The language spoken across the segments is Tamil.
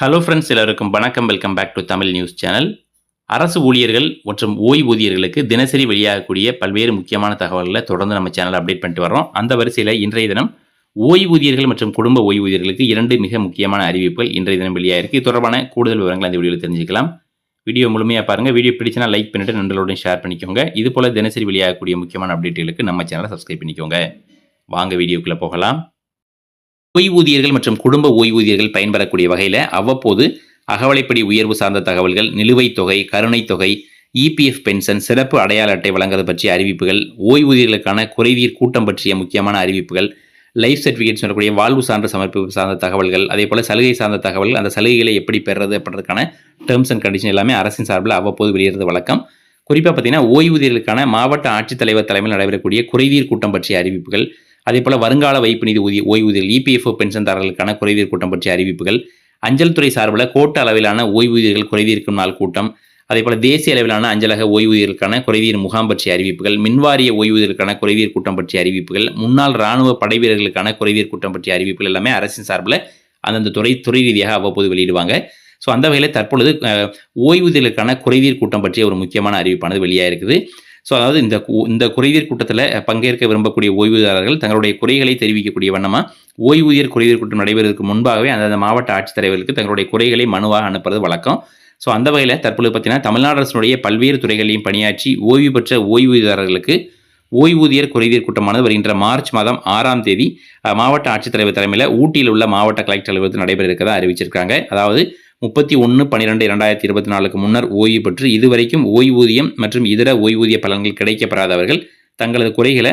ஹலோ ஃப்ரெண்ட்ஸ் எல்லாருக்கும் வணக்கம். Welcome back to Tamil news channel அரசு ஊழியர்கள் மற்றும் ஓய்வூதியர்களுக்கு தினசரி வெளியாகக்கூடிய பல்வேறு முக்கியமான தகவல்களை தொடர்ந்து நம்ம சேனல் அப்டேட் பண்ணிட்டு வரோம் அந்த வரிசையில் இன்றைய தினம் ஓய்வூதியர்கள் மற்றும் குடும்ப ஓய்வூதியர்களுக்கு இரண்டு மிக முக்கியமான அறிவிப்புகள் இன்றைய தினம் வெளியாகிருக்கு இது தொடர்பான கூடுதல் விவரங்கள் அந்த வீடியோவில் தெரிஞ்சுக்கலாம். வீடியோ முழுமையாக பாருங்கள் வீடியோ பிடிச்சினா லைக் பண்ணிட்டு நண்பர்களுடன் ஷேர் பண்ணிக்கோங்க. இது போல் தினசரி வெளியாகக்கூடிய முக்கியமான அப்டேட்டுகளுக்கு நம்ம சேனலை சப்ஸ்கிரைப் பண்ணிக்கோங்க. வாங்க வீடியோக்குள்ளே போகலாம். ஓய்வூதியர்கள் மற்றும் குடும்ப ஓய்வூதியர்கள் பயன்பெறக்கூடிய வகையில் அவ்வப்போது அகவலைப்படி உயர்வு சார்ந்த தகவல்கள் நிலுவைத் தொகை கருணைத் தொகை இபிஎஃப் பென்ஷன் சிறப்பு அடையாள அட்டை வழங்குவது பற்றிய அறிவிப்புகள் ஓய்வூதியர்களுக்கான குறைதீர் கூட்டம் பற்றிய முக்கியமான அறிவிப்புகள் லைஃப் சர்டிஃபிகேட் சொல்லக்கூடிய வாழ்வு சான்று சமர்ப்பிப்பு சார்ந்த தகவல்கள் அதே போல் சலுகை சார்ந்த தகவல்கள் அந்த சலுகைகளை எப்படி பெறுறது அப்படின்றதுக்கான டேர்ம்ஸ் அண்ட் கண்டிஷன் எல்லாமே அரசின் சார்பில் அவ்வப்போது வெளியிடுறது வழக்கம். குறிப்பாக பார்த்தீங்கன்னா ஓய்வூதியர்களுக்கான மாவட்ட ஆட்சித்தலைவர் தலைமையில் நடைபெறக்கூடிய குறைதீர் கூட்டம் பற்றிய அறிவிப்புகள் அதே போல் வருங்கால வைப்பு நிதி ஊதிய ஓய்வூதியர்கள் இபிஎஃப்ஓ பென்ஷன்தாரர்களுக்கான குறைதீர் கூட்டம் பற்றிய அறிவிப்புகள் அஞ்சல் துறை சார்பில் கோட்ட அளவிலான ஓய்வூதியர்கள் குறைதீர்க்கும் நாள் கூட்டம் அதே போல் தேசிய அளவிலான அஞ்சலக ஓய்வூதியர்களுக்கான குறைதீர் முகாம் பற்றிய அறிவிப்புகள் மின்வாரிய ஓய்வூதியர்களுக்கான குறைதீர் கூட்டம் பற்றிய அறிவிப்புகள் முன்னாள் ராணுவ படை வீரர்களுக்கான குறைதீர் கூட்டம் பற்றிய அறிவிப்புகள் எல்லாமே அரசின் சார்பில் அந்தந்த துறை துறை ரீதியாக அவ்வப்போது வெளியிடுவாங்க. ஸோ அந்த வகையில் தற்பொழுது ஓய்வூதியர்களுக்கான குறைதீர் கூட்டம் பற்றிய ஒரு முக்கியமான அறிவிப்பானது வெளியாக இருக்குது ஸோ அதாவது இந்த இந்த குறைதீர் கூட்டத்தில் பங்கேற்க விரும்பக்கூடிய ஓய்வூதியாளர்கள் தங்களுடைய குறைகளை தெரிவிக்கக்கூடிய வண்ணமாக ஓய்வூதியர் குறைதீர் கூட்டம் நடைபெறுவதற்கு முன்பாகவே அந்தந்த மாவட்ட ஆட்சித்தலைவர்களுக்கு தங்களுடைய குறைகளை மனுவாக அனுப்புறது வழக்கம். ஸோ அந்த வகையில் தற்பொழுது பார்த்தீங்கன்னா தமிழ்நாடு அரசினுடைய பல்வேறு துறைகளையும் பணியாற்றி ஓய்வு பெற்ற ஓய்வூதியதாரர்களுக்கு ஓய்வூதியர் குறைதீர் கூட்டமானது வருகின்ற மார்ச் மாதம் ஆறாம் தேதி மாவட்ட ஆட்சித்தலைவர் தலைமையில் ஊட்டியில் உள்ள மாவட்ட கலெக்டர் அலுவலகத்தில் நடைபெற இருக்கதா அறிவிச்சிருக்காங்க. அதாவது முப்பத்தி ஒன்று பன்னிரெண்டு இரண்டாயிரத்தி இருபத்தி நாலுக்கு முன்னர் ஓய்வு பெற்று இதுவரைக்கும் ஓய்வூதியம் மற்றும் இதர ஓய்வூதிய பலன்கள் கிடைக்கப்பெறாதவர்கள் தங்களது குறைகளை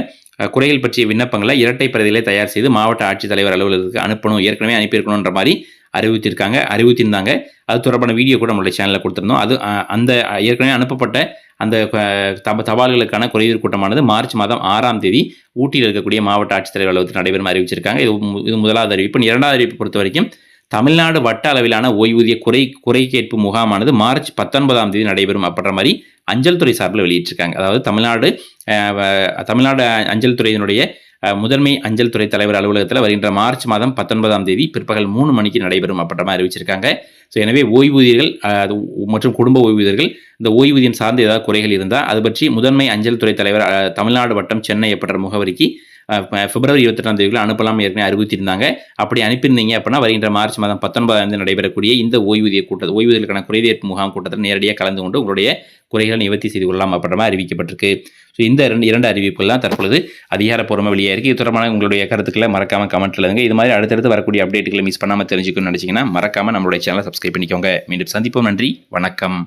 குறைகள் பற்றிய விண்ணப்பங்களை இரட்டை பிரதிகளை தயார் செய்து மாவட்ட ஆட்சித்தலைவர் அலுவலகத்துக்கு அனுப்பணும் ஏற்கனவே அனுப்பியிருக்கணுன்ற மாதிரி அறிவித்திருக்காங்க அறிவித்திருந்தாங்க அது தொடர்பான வீடியோ கூட நம்மளுடைய சேனலில் கொடுத்துருந்தோம். அது அந்த ஏற்கனவே அனுப்பப்பட்ட அந்த தப தபால்களுக்கான குறைதீர் கூட்டமானது மார்ச் மாதம் ஆறாம் தேதி ஊட்டியில் இருக்கக்கூடிய மாவட்ட ஆட்சித்தலைவர் அலுவலகத்தில் நடைபெறும் அறிவிச்சிருக்காங்க. இது இது முதலாவது அறிவிப்பு. இரண்டாவது அறிவிப்பு பொறுத்த வரைக்கும் தமிழ்நாடு வட்ட அளவிலான ஓய்வூதிய குறை குறை கேட்பு முகாமானது மார்ச் பத்தொன்பதாம் தேதி நடைபெறும் அப்படின்ற மாதிரி அஞ்சல் துறை சார்பில் வெளியிட்டிருக்காங்க. அதாவது தமிழ்நாடு வ- தமிழ்நாடு அஞ்சல் துறையினுடைய முதன்மை அஞ்சல் துறை தலைவர் அலுவலகத்தில் வருகின்ற மார்ச் மாதம் பத்தொன்பதாம் தேதி பிற்பகல் மூணு மணிக்கு நடைபெறும் அப்படின்ற மாதிரி அறிவிச்சிருக்காங்க. ஸோ எனவே ஓய்வூதியர்கள் அது மற்றும் குடும்ப ஓய்வூதியர்கள் இந்த ஓய்வூதியம் சார்ந்து ஏதாவது குறைகள் இருந்தால் அது பற்றி முதன்மை அஞ்சல் துறை தலைவர் தமிழ்நாடு வட்டம் சென்னை அப்படின்ற முகவரிக்கு பிப்ரவரி இருபத்தெட்டாம் தேதிக்குள்ள அனுப்பலாம் ஏற்கனவே அறிவித்திருந்தாங்க அப்படி அனுப்பியிருந்தீங்க அப்படின்னா வருகின்ற மார்ச் மாதம் பத்தொன்பதாம் தேதி நடைபெறக்கூடிய இந்த ஓய்வூதிய கூட்டத்தில் ஓய்வூதியர்களுக்கான குறைதீர்ப்பு முகாம் கூட்டத்தில் நேரடியாக கலந்து கொண்டு உங்களுடைய குறைகளை நிவர்த்தி செய்து கொள்ளலாம் அப்படின்ற மாதிரி அறிவிக்கப்பட்டிருக்கு. ஸோ இந்த இரண்டு இரண்டு அறிவிப்புகள்லாம் தற்பொழுது அதிகாரப்பூர்வமாக வெளியே இருக்குது இது தொடர்பான உங்களுடைய கருத்துக்களை மறக்காம கமெண்ட் எழுதுங்க. இது மாதிரி அடுத்தடுத்து வரக்கூடிய அப்டேட்டுகளை மிஸ் பண்ணாமல் தெரிஞ்சுக்கணும்னு நினச்சிங்கன்னா மறக்காம நம்மளுடைய சேனலை சப்ஸ்கிரைப் பண்ணிக்கோங்க. மீண்டும் சந்திப்போம். நன்றி. வணக்கம்.